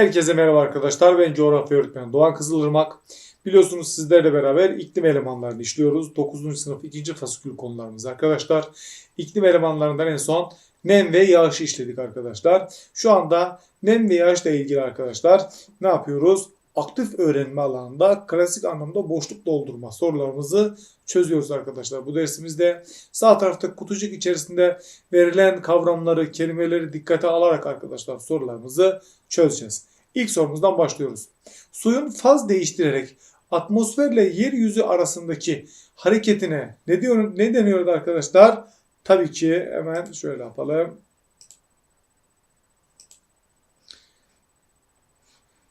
Herkese merhaba arkadaşlar. Ben coğrafya öğretmeni Doğan Kızılırmak. Biliyorsunuz sizlerle beraber iklim elemanlarını işliyoruz. 9. sınıf 2. fasikül konularımız arkadaşlar. İklim elemanlarından en son nem ve yağışı işledik arkadaşlar. Şu anda nem ve yağışla ilgili arkadaşlar ne yapıyoruz? Aktif öğrenme alanında klasik anlamda boşluk doldurma sorularımızı çözüyoruz arkadaşlar. Bu dersimizde sağ taraftaki kutucuk içerisinde verilen kavramları, kelimeleri dikkate alarak arkadaşlar sorularımızı çözeceğiz. İlk sorumuzdan başlıyoruz. Suyun faz değiştirerek atmosferle yeryüzü arasındaki hareketine ne diyor ne deniyordu arkadaşlar? Tabii ki hemen şöyle yapalım.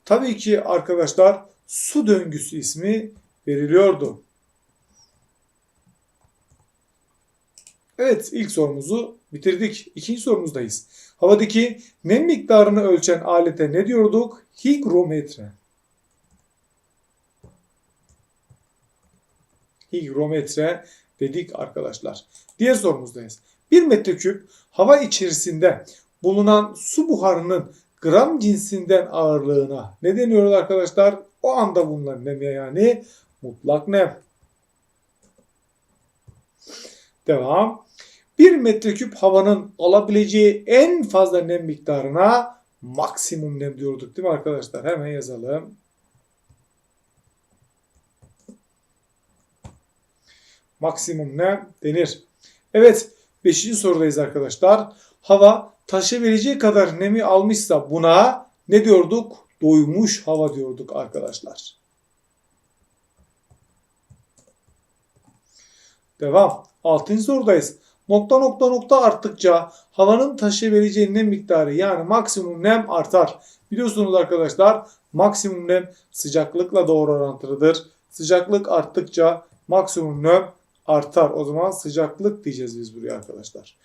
Tabii ki arkadaşlar su döngüsü ismi veriliyordu. Evet ilk sorumuzu bitirdik. İkinci sorumuzdayız. Havadaki nem miktarını ölçen alete ne diyorduk? Higrometre. Higrometre dedik arkadaşlar. Diğer sorumuzdayız. 1 metreküp hava içerisinde bulunan su buharının gram cinsinden ağırlığına ne deniyor arkadaşlar? O anda bulunan nem yani mutlak nem. Devam. 1 metreküp havanın alabileceği en fazla nem miktarına maksimum nem diyorduk değil mi arkadaşlar? Hemen yazalım. Maksimum nem denir. Evet 5. sorudayız arkadaşlar. Hava taşıyabileceği kadar nemi almışsa buna ne diyorduk? Doymuş hava diyorduk arkadaşlar. Devam. 6. sorudayız. Nokta nokta nokta arttıkça havanın taşıyabileceği nem miktarı yani maksimum nem artar. Biliyorsunuz arkadaşlar maksimum nem sıcaklıkla doğru orantılıdır. Sıcaklık arttıkça maksimum nem artar. O zaman sıcaklık diyeceğiz biz buraya arkadaşlar.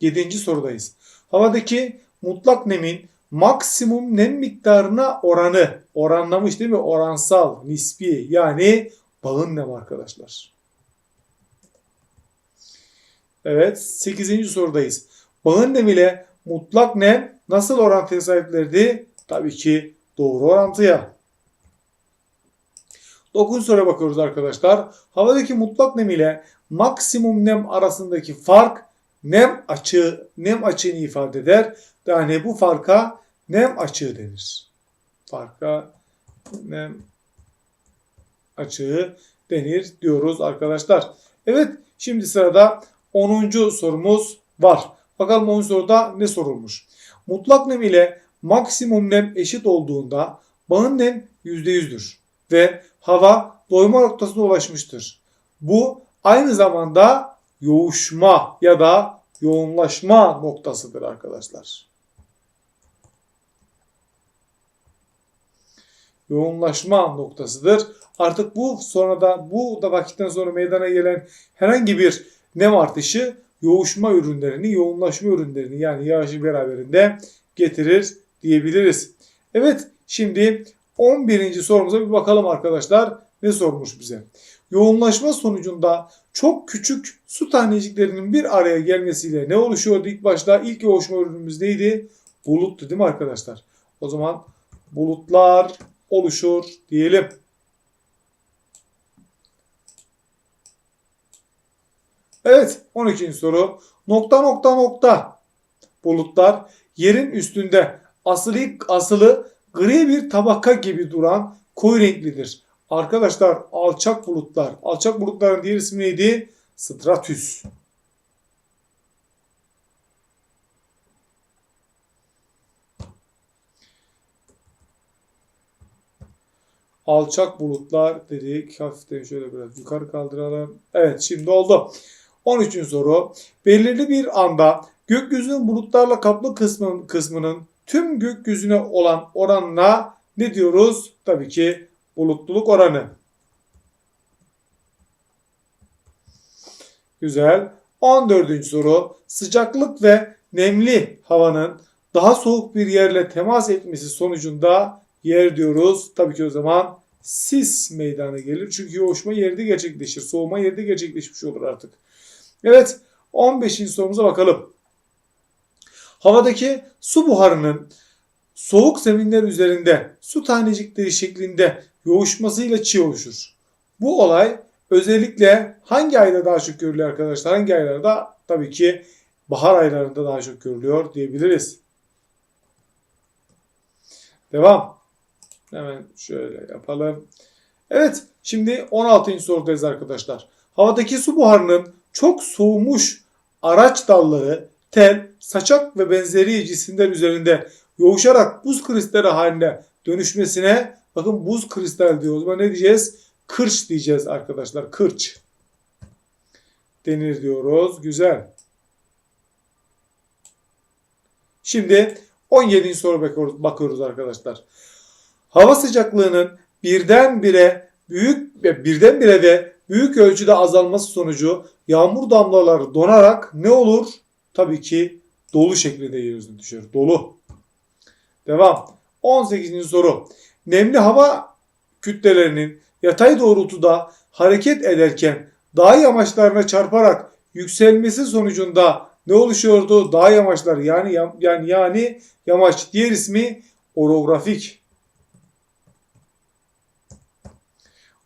7. sorudayız. Havadaki mutlak nemin maksimum nem miktarına oranı oranlamış değil mi? Oransal, nispi yani bağın nem arkadaşlar. Evet 8. sorudayız. Bağın nem ile mutlak nem nasıl orantıya sahiplerdi? Tabii ki doğru orantıya. 9. soruya bakıyoruz arkadaşlar. Havadaki mutlak nem ile maksimum nem arasındaki fark nem açığı, nem açığını ifade eder. Yani bu farka nem açığı denir. Farka nem açığı denir diyoruz arkadaşlar. Evet şimdi sırada 10. sorumuz var. Bakalım 10. soruda ne sorulmuş? Mutlak nem ile maksimum nem eşit olduğunda bağın nem %100'dür ve hava doyma noktasına ulaşmıştır. Bu aynı zamanda yoğuşma ya da yoğunlaşma noktasıdır arkadaşlar. Yoğunlaşma noktasıdır. Artık bu sonra da bu da vakitten sonra meydana gelen herhangi bir nem artışı yoğuşma ürünlerini, yoğunlaşma ürünlerini yani yağışı beraberinde getirir diyebiliriz. Evet şimdi 11. sorumuza bir bakalım arkadaşlar. Ne sormuş bize? Yoğunlaşma sonucunda çok küçük su taneciklerinin bir araya gelmesiyle ne oluşuyordu ilk başta? İlk yoğuşma ürünümüz neydi? Buluttu değil mi arkadaşlar? O zaman bulutlar oluşur diyelim. Evet 12. soru. Nokta nokta nokta bulutlar yerin üstünde asılı, asılı gri bir tabaka gibi duran koyu renklidir. Arkadaşlar alçak bulutlar. Alçak bulutların diğer ismi neydi? Stratüs. Alçak bulutlar dedik. Hafiften şöyle biraz yukarı kaldıralım. Evet şimdi oldu. 13. soru. Belirli bir anda gökyüzünün bulutlarla kaplı kısmının, kısmının tüm gökyüzüne olan oranına ne diyoruz? Tabii ki bulutluluk oranı. Güzel. 14. soru. Sıcaklık ve nemli havanın daha soğuk bir yerle temas etmesi sonucunda yer diyoruz. Tabii ki o zaman sis meydana gelir. Çünkü yoğuşma yerde gerçekleşir. Soğuma yerde gerçekleşmiş olur artık. Evet 15. sorumuza bakalım. Havadaki su buharının soğuk zeminler üzerinde su tanecikleri şeklinde yoğuşmasıyla çiğ oluşur. Bu olay özellikle hangi ayda daha çok görülüyor arkadaşlar? Hangi aylarda? Tabii ki bahar aylarında daha çok görülüyor diyebiliriz. Devam. Hemen şöyle yapalım. Evet, şimdi 16. sorudayız arkadaşlar. Havadaki su buharının çok soğumuş araç dalları, tel, saçak ve benzeri cisimler üzerinde yoğuşarak buz kristali haline dönüşmesine bakın buz kristal diyoruz. O zaman ne diyeceğiz? Kırç diyeceğiz arkadaşlar. Kırç. Denir diyoruz. Güzel. Şimdi 17. soru bakıyoruz, bakıyoruz arkadaşlar. Hava sıcaklığının birdenbire büyük ve birdenbire ve büyük ölçüde azalması sonucu yağmur damlaları donarak ne olur? Tabii ki dolu şeklinde yeryüzüne düşer. Dolu. Devam. 18. soru. Nemli hava kütlelerinin yatay doğrultuda hareket ederken dağ yamaçlarına çarparak yükselmesi sonucunda ne oluşuyordu? Dağ yamaçları yani yani yani yamaç diğer ismi orografik.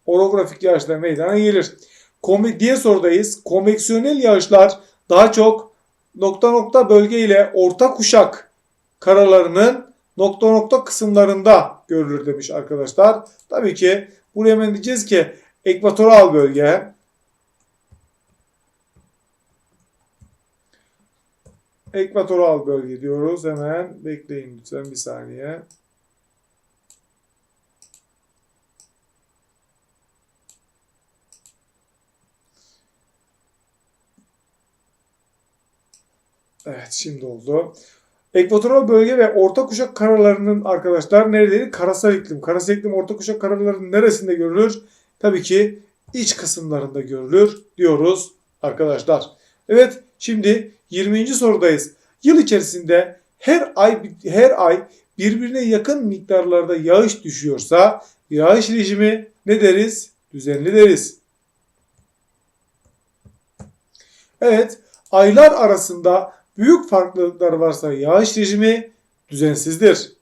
Orografik yağışlar meydana gelir. Konve- diye sorudayız. Konveksiyonel yağışlar daha çok nokta nokta bölge ile orta kuşak karalarının nokta nokta kısımlarında görülür demiş arkadaşlar. Tabii ki buraya hemen diyeceğiz ki ekvatoral bölge ekvatoral bölge diyoruz. Hemen bekleyin lütfen bir saniye. Evet şimdi oldu. Ekvatoral bölge ve orta kuşak karalarının arkadaşlar neredeydi? Karasal iklim. Karasal iklim orta kuşak karalarının neresinde görülür? Tabii ki iç kısımlarında görülür diyoruz arkadaşlar. Evet şimdi 20. sorudayız. Yıl içerisinde her ay her ay birbirine yakın miktarlarda yağış düşüyorsa yağış rejimi ne deriz? Düzenli deriz. Evet, aylar arasında büyük farklılıklar varsa yağış rejimi düzensizdir.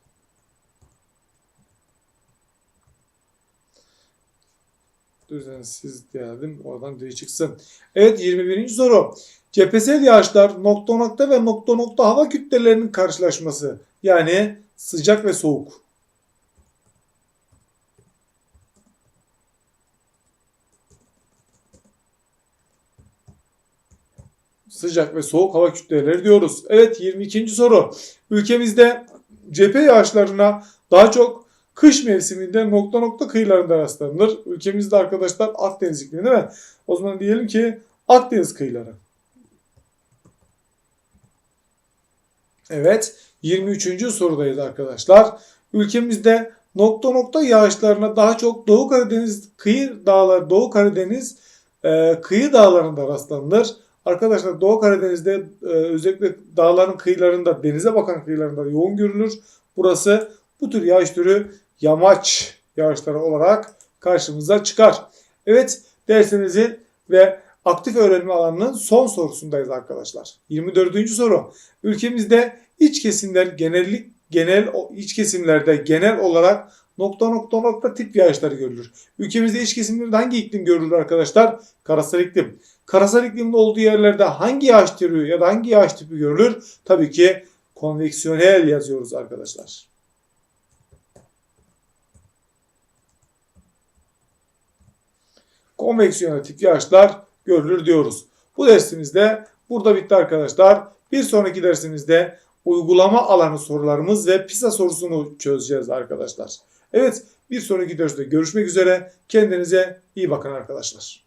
Düzensiz diyelim. Oradan biri çıksın. Evet 21. soru. Cephesel yağışlar nokta nokta ve nokta nokta hava kütlelerinin karşılaşması. Yani sıcak ve soğuk. Sıcak ve soğuk hava kütleleri diyoruz. Evet 22. soru. Ülkemizde cephe yağışlarına daha çok kış mevsiminde nokta nokta kıyılarında rastlanır. Ülkemizde arkadaşlar Akdeniz iklimi değil mi? O zaman diyelim ki Akdeniz kıyıları. Evet 23. sorudayız arkadaşlar. Ülkemizde nokta nokta yağışlarına daha çok Doğu Karadeniz kıyı dağlar, Doğu Karadeniz e, kıyı dağlarında rastlanır. Arkadaşlar Doğu Karadeniz'de e, özellikle dağların kıyılarında, denize bakan kıyılarında yoğun görülür. Burası bu tür yağış türü yamaç yağışları olarak karşımıza çıkar. Evet dersimizin ve aktif öğrenme alanının son sorusundayız arkadaşlar. 24. soru. Ülkemizde iç kesimler genellik genel iç kesimlerde genel olarak nokta nokta nokta tip yağışları görülür. Ülkemizde iç kesimlerde hangi iklim görülür arkadaşlar? Karasal iklim. Karasal iklimin olduğu yerlerde hangi yağış türü ya da hangi yağış tipi görülür? Tabii ki konveksiyonel yazıyoruz arkadaşlar. Konveksiyonel tip yağışlar görülür diyoruz. Bu dersimizde burada bitti arkadaşlar. Bir sonraki dersimizde uygulama alanı sorularımız ve PISA sorusunu çözeceğiz arkadaşlar. Evet bir sonraki derste görüşmek üzere. Kendinize iyi bakın arkadaşlar.